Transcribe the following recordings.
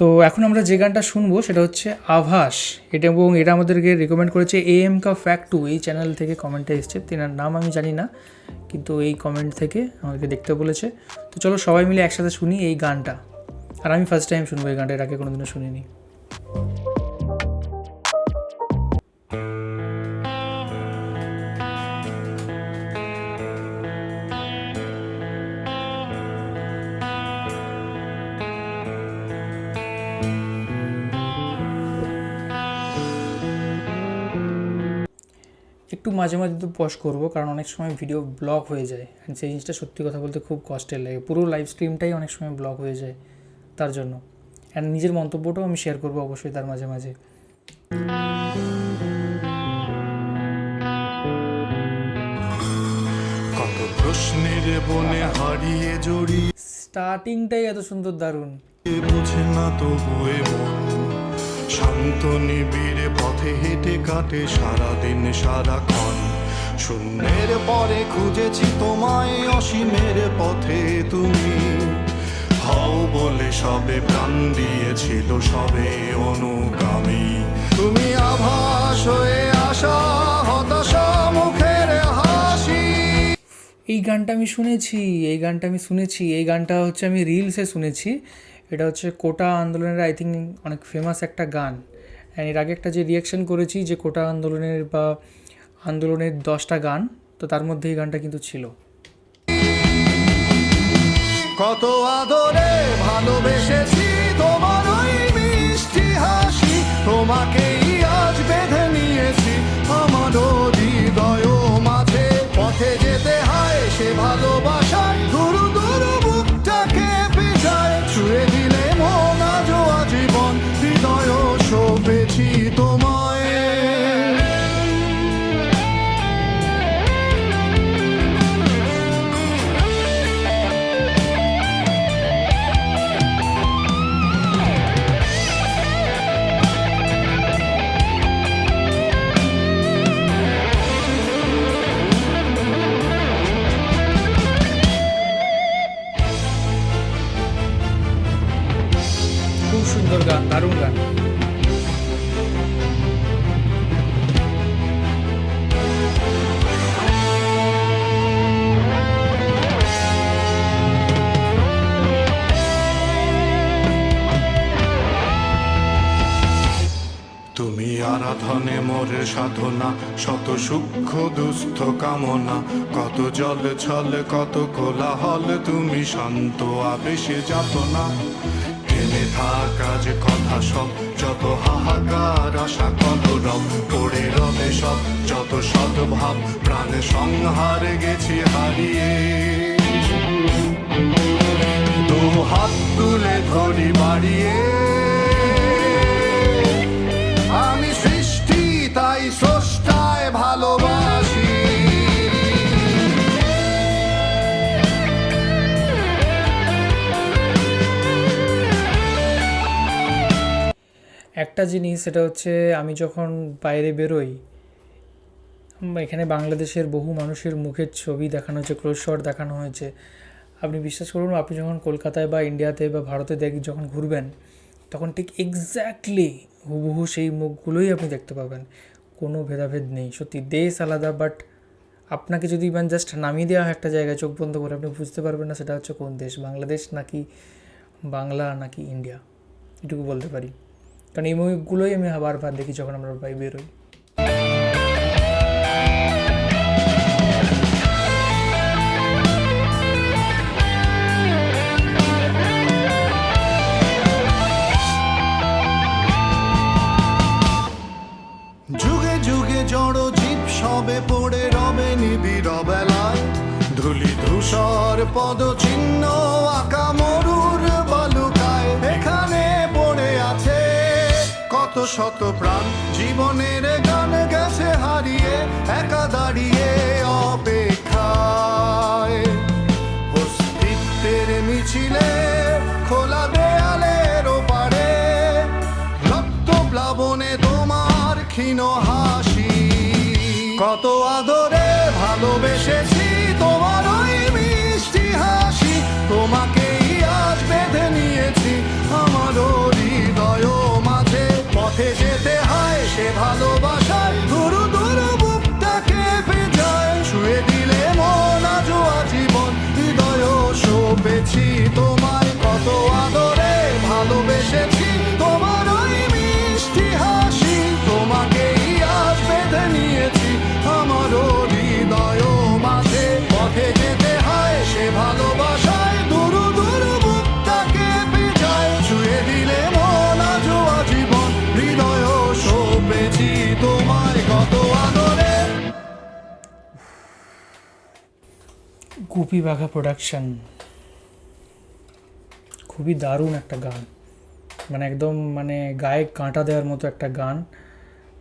তো এখন আমরা যে গানটা শুনব সেটা হচ্ছে আভাস। এটা এবং এটা আমাদেরকে রেকমেন্ড করেছে এ এম কা ফ্যাক্ট টু এই চ্যানেল থেকে কমেন্টে এসছে। তেনার নাম আমি জানি না, কিন্তু এই কমেন্ট থেকে আমাদেরকে দেখতে বলেছে। তো চলো সবাই মিলে একসাথে শুনি এই গানটা। আর আমি ফার্স্ট টাইম শুনব এই গানটা, এর আগে কোনোদিনও শুনিনি। মাঝে মাঝে তো পজ করব কারণ অনেক সময় ভিডিও ব্লক হয়ে যায়। আর সেই জিনিসটা সত্যি কথা বলতে খুব কষ্টের লাগে। পুরো লাইভ স্ট্রিমটাই অনেক সময় ব্লক হয়ে যায় তার জন্য। অ্যান্ড নিজের মন্তব্যটাও আমি শেয়ার করব অবশ্যই তার মাঝে মাঝে। কত প্রশ্নের বনে হারিয়ে জড়িয়ে স্টার্টিংটাই এত সুন্দর দারুণ। বুঝে না তবুয়ে মন। শান্ত নিবিড়ে পথে হেঁটে কাটে সারাদিন সারাক্ষণ। শূন্যের পরে খুঁজেছি তোমায় অসীমের পথে তুমি। হও বলে সবে প্রাণ দিয়েছিল সবে অনুগামী। তুমি আভাস হয়ে আসা, হতাশা মুখের হাসি। এই গানটা আমি শুনেছি, এই গানটা আমি শুনেছি, এই গানটা হচ্ছে আমি রিলসে শুনেছি। এটা হচ্ছে কোটা আন্দোলনের আই থিঙ্ক অনেক ফেমাস একটা গান। অ্যান্ড এর আগে একটা যে রিয়াকশন করেছি যে কোটা আন্দোলনের বা আন্দোলনের দশটা গান, তো তার মধ্যে এই গানটা কিন্তু ছিল। কত আদরে ভালোবেসেছি দারুণ গান। তুমি আরাধনে মোরে সাধনা, শত সূক্ষ্ম দুস্থ কামনা। কত জল ছল, কত কোলাহল, তুমি শান্ত আবেশে যাত টেনে থাকা যে কথা সব, যত হাহাকার আশা কত রব, পড়ে রবে সব, যত সদ্ভাব প্রাণে সংহারে গেছি হারিয়ে। দু হাত তুলে ধরি বাড়িয়ে। একটা জিনিস, সেটা হচ্ছে আমি যখন বাইরে বেরোই এখানে বাংলাদেশের বহু মানুষের মুখের ছবি দেখানো হয়েছে ক্লোজ শট দেখানো হয়েছে। আপনি বিশ্বাস করুন, আপনি যখন কলকাতায় বা ইন্ডিয়াতে বা ভারতে দেখ, যখন ঘুরবেন, তখন ঠিক এক্স্যাক্টলি হুবহু সেই মুখগুলোই আপনি দেখতে পাবেন। কোনো ভেদাভেদ নেই। সত্যি, দেশ আলাদা বাট আপনাকে যদি মানে জাস্ট নামিয়ে দেওয়া হয় একটা জায়গায়, চোখ বন্ধ করে, আপনি বুঝতে পারবেন না সেটা হচ্ছে কোন দেশ, বাংলাদেশ নাকি বাংলা নাকি ইন্ডিয়া এটুকু বলতে পারি। কারণ এই মুভিগুলোই আমি বারবার দেখি যখন আমরা বাইরে বেরোই। যুগে যুগে জড় জীব সবে পড়ে রবে নিবিড় বেলায় ধুলি ধূসর পদ চিহ্ন আঁকা মরুর শত প্রাণ, জীবনের গান গেছে হারিয়ে, একা দাঁড়িয়ে অপেক্ষায়। অস্তিত্বের মিছিলে, খোলা দেয়ালের ওপারে, রক্ত প্লাবনে তোমার ক্ষীণ হাসি। কত আদরে ভালোবাসার ধুরু ছুঁয়ে দিলে শোভেছি গুপি বাঘা প্রোডাকশন খুবই দারুণ একটা গান। মানে একদম মানে গায়ে কাঁটা দেওয়ার মতো একটা গান।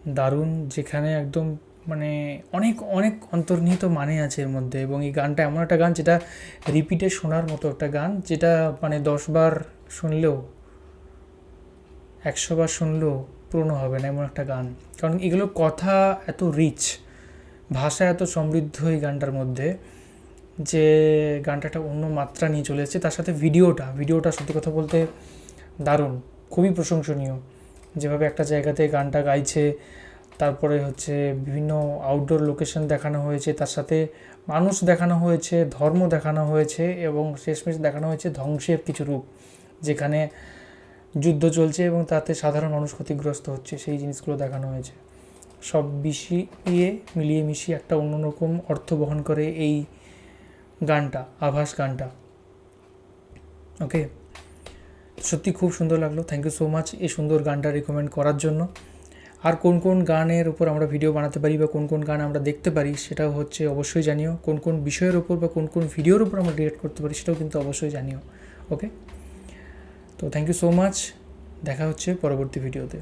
দারুণ, যেখানে একদম মানে অনেক অনেক অন্তর্নিহিত মানে আছে এর মধ্যে। এবং এই গানটা এমন একটা গান যেটা রিপিটে শোনার মতো একটা গান, যেটা মানে দশবার শুনলেও, একশো বার শুনলেও পুরনো হবে না এমন একটা গান। কারণ এগুলো কথা এত রিচ ভাষা এত সমৃদ্ধ এই গানটার মধ্যে। যে গানটা একটা অন্য মাত্রা নিয়ে চলে এসেছে, তার সাথে ভিডিওটা ভিডিওটা সত্যি কথা বলতে দারুণ, খুবই প্রশংসনীয়। যেভাবে একটা জায়গাতে গানটা গাইছে, তারপরে হচ্ছে বিভিন্ন আউটডোর লোকেশন দেখানো হয়েছে, তার সাথে মানুষ দেখানো হয়েছে, ধর্ম দেখানো হয়েছে এবং শেষমেশ দেখানো হয়েছে ধ্বংসের কিছু রূপ, যেখানে যুদ্ধ চলছে এবং তাতে সাধারণ মানুষ ক্ষতিগ্রস্ত হচ্ছে, সেই জিনিসগুলো দেখানো হয়েছে। সব মিশিয়ে, মিলিয়ে মিশিয়ে একটা অন্যরকম অর্থ বহন করে এই গানটা, আভাস গানটা। ওকে সত্যি খুব সুন্দর লাগল। থ্যাংক ইউ সো মাচ এই সুন্দর গানটা রেকমেন্ড করার জন্য। আর কোন কোন গানের উপর আমরা ভিডিও বানাতে পারি বা কোন কোন গান আমরা দেখতে পারি সেটাও হচ্ছে অবশ্যই জানিও। কোন কোন বিষয়ের উপর বা কোন কোন ভিডিওর উপর আমরা ডিরেক্ট করতে পারি সেটাও কিন্তু অবশ্যই জানিও। ওকে তো থ্যাংক ইউ সো মাচ দেখা হচ্ছে পরবর্তী ভিডিওতে